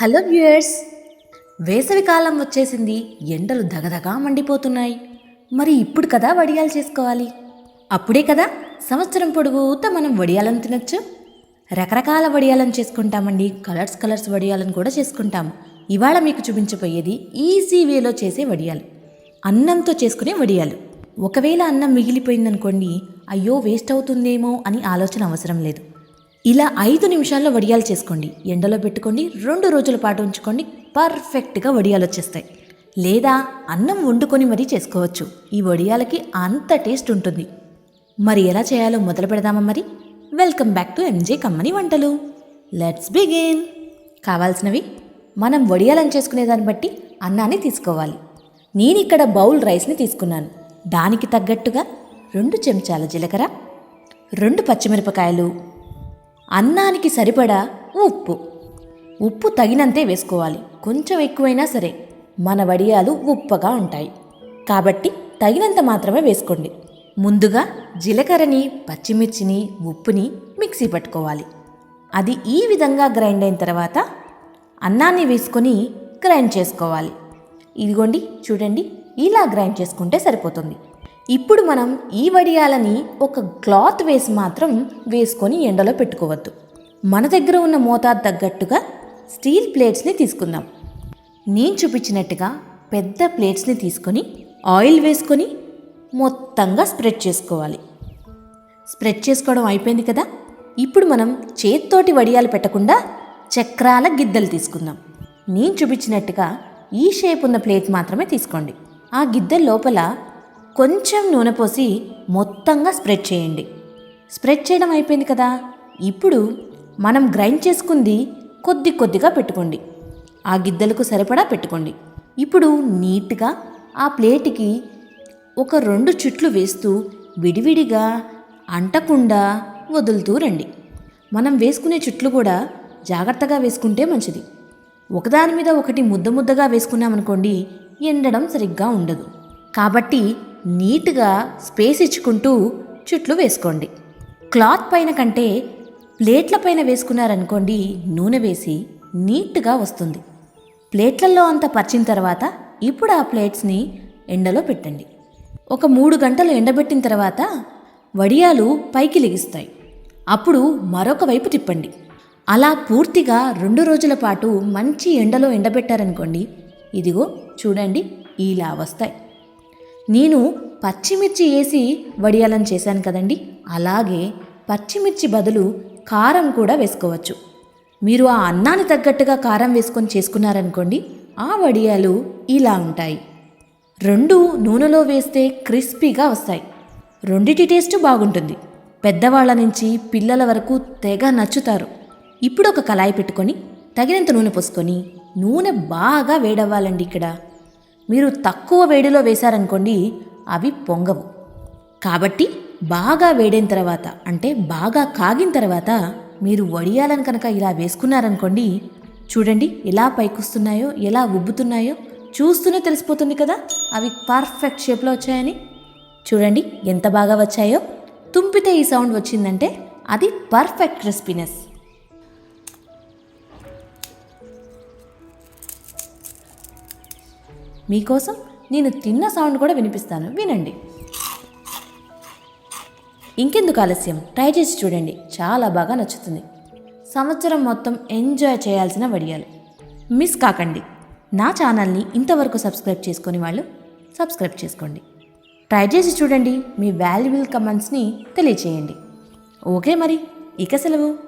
Hello viewers వేసవి కాలం వచ్చేసింది ఎండలు దగదగా మండిపోతున్నాయి. మరి ఇప్పుడు కదా వడియాలు చేసుకోవాలి? అప్పుడే కదా సంవత్సరం పొడుగుతా మనం వడియాలను తినొచ్చు. రకరకాల వడియాలను చేసుకుంటామండి కలర్స్ కలర్స్ వడియాలను కూడా చేసుకుంటాం. ఇవాళ మీకు చూపించబోయేది ఈజీ వేలో చేసే వడియాలు. అన్నంతో చేసుకునే వడియాలు. ఒకవేళ అన్నం మిగిలిపోయిందనుకోండి అయ్యో వేస్ట్ అవుతుందేమో అని ఆలోచన అవసరం లేదు. ఇలా ఐదు నిమిషాల్లో వడియాలు చేసుకోండి. ఎండలో పెట్టుకోండి. రెండు రోజుల పాటు ఉంచుకోండి. పర్ఫెక్ట్గా వడియాలు వచ్చేస్తాయి. లేదా అన్నం వండుకొని మరీ చేసుకోవచ్చు. ఈ వడియాలకి అంత టేస్ట్ ఉంటుంది. మరి ఎలా చేయాలో మొదలు పెడదామా మరి? వెల్కమ్ బ్యాక్ టు ఎంజే కమ్మని వంటలు. Let's begin. కావాల్సినవి మనం వడియాలను చేసుకునే దాన్ని బట్టి అన్నాన్ని తీసుకోవాలి. నేను ఇక్కడ బౌల్ రైస్ని తీసుకున్నాను. దానికి తగ్గట్టుగా రెండు చెంచాల జీలకర్ర రెండు పచ్చిమిరపకాయలు అన్నానికి సరిపడా ఉప్పు. ఉప్పు తగినంతే వేసుకోవాలి. కొంచెం ఎక్కువైనా సరే. మన వడియాలు ఉప్పగా ఉంటాయి. కాబట్టి తగినంత మాత్రమే వేసుకోండి. ముందుగా జీలకర్రని పచ్చిమిర్చిని ఉప్పుని మిక్సీ పట్టుకోవాలి. అది ఈ విధంగా గ్రైండ్ అయిన తర్వాత అన్నాన్ని వేసుకొని గ్రైండ్ చేసుకోవాలి. ఇదిగోండి చూడండి ఇలా గ్రైండ్ చేసుకుంటే సరిపోతుంది. ఇప్పుడు మనం ఈ వడియాలని ఒక క్లాత్ వేసి మాత్రం వేసుకొని ఎండలో పెట్టుకోవద్దు. మన దగ్గర ఉన్న మోతాదు తగ్గట్టుగా స్టీల్ ప్లేట్స్ని తీసుకుందాం. నేను చూపించినట్టుగా పెద్ద ప్లేట్స్ని తీసుకొని ఆయిల్ వేసుకొని మొత్తంగా స్ప్రెడ్ చేసుకోవాలి. స్ప్రెడ్ చేసుకోవడం అయిపోయింది కదా? ఇప్పుడు మనం చేత్తోటి వడియాలు పెట్టకుండా చక్రాల గిద్దలు తీసుకుందాం. నేను చూపించినట్టుగా ఈ షేప్ ఉన్న ప్లేట్ మాత్రమే తీసుకోండి. ఆ గిద్దె లోపల కొంచెం నూనె పోసి మొత్తంగా స్ప్రెడ్ చేయండి. స్ప్రెడ్ చేయడం అయిపోయింది కదా? ఇప్పుడు మనం గ్రైండ్ చేసుకుంది కొద్ది కొద్దిగా పెట్టుకోండి. ఆ గిద్దెలకు సరిపడా పెట్టుకోండి. ఇప్పుడు నీట్గా ఆ ప్లేట్కి ఒక రెండు చుట్లు వేస్తూ విడివిడిగా అంటకుండా వదులుతూ రండి. మనం వేసుకునే చుట్లు కూడా జాగ్రత్తగా వేసుకుంటే మంచిది. ఒకదాని మీద ఒకటి ముద్ద ముద్దగా వేసుకున్నామనుకోండి ఎండడం సరిగ్గా ఉండదు. కాబట్టి నీట్గా స్పేస్ ఇచ్చుకుంటూ చుట్లు వేసుకోండి. క్లాత్ పైన కంటే ప్లేట్ల పైన వేసుకున్నారనుకోండి నూనె వేసి నీట్గా వస్తుంది. ప్లేట్లలో అంతా పరిచిన తర్వాత ఇప్పుడు ఆ ప్లేట్స్ని ఎండలో పెట్టండి. ఒక మూడు గంటలు ఎండబెట్టిన తర్వాత వడియాలు పైకి లెగిస్తాయి. అప్పుడు మరొక వైపు తిప్పండి. అలా పూర్తిగా రెండు రోజుల పాటు మంచి ఎండలో ఎండబెట్టారనుకోండి ఇదిగో చూడండి ఇలా వస్తాయి. నేను పచ్చిమిర్చి వేసి వడియాలను చేశాను కదండి. అలాగే పచ్చిమిర్చి బదులు కారం కూడా వేసుకోవచ్చు. మీరు ఆ అన్నాన్ని తగ్గట్టుగా కారం వేసుకొని చేసుకున్నారనుకోండి ఆ వడియాలు ఇలా ఉంటాయి. రెండు నూనెలో వేస్తే క్రిస్పీగా వస్తాయి. రెండిటి టేస్ట్ బాగుంటుంది. పెద్దవాళ్ళ నుంచి పిల్లల వరకు తెగ నచ్చుతారు. ఇప్పుడు ఒక కళాయి పెట్టుకొని తగినంత నూనె పోసుకొని నూనె బాగా వేడవ్వాలండి ఇక్కడ. మీరు తక్కువ వేడిలో వేశారనుకోండి అవి పొంగవు. కాబట్టి బాగా వేడైన తర్వాత అంటే బాగా కాగిన తర్వాత మీరు వడియాలను కనుక ఇలా వేసుకున్నారనుకోండి చూడండి ఎలా పైకొస్తున్నాయో ఎలా ఉబ్బుతున్నాయో చూస్తూనే తెలిసిపోతుంది కదా అవి పర్ఫెక్ట్ షేప్లో వచ్చాయని. చూడండి ఎంత బాగా వచ్చాయో. తుంపితే ఈ సౌండ్ వచ్చిందంటే అది పర్ఫెక్ట్ క్రిస్పీనెస్. మీకోసం నేను తిన్న సౌండ్ కూడా వినిపిస్తాను. వినండి. ఇంకెందుకు ఆలస్యం? ట్రై చేసి చూడండి. చాలా బాగా నచ్చుతుంది. సంవత్సరం మొత్తం ఎంజాయ్ చేయాల్సిన వడియాలు. మిస్ కాకండి. నా ఛానల్ని ఇంతవరకు సబ్స్క్రైబ్ చేసుకుని వాళ్ళు సబ్స్క్రైబ్ చేసుకోండి. ట్రై చేసి చూడండి. మీ వాల్యుబుల్ కమెంట్స్ని తెలియచేయండి. ఓకే మరి. ఇక సెలవు.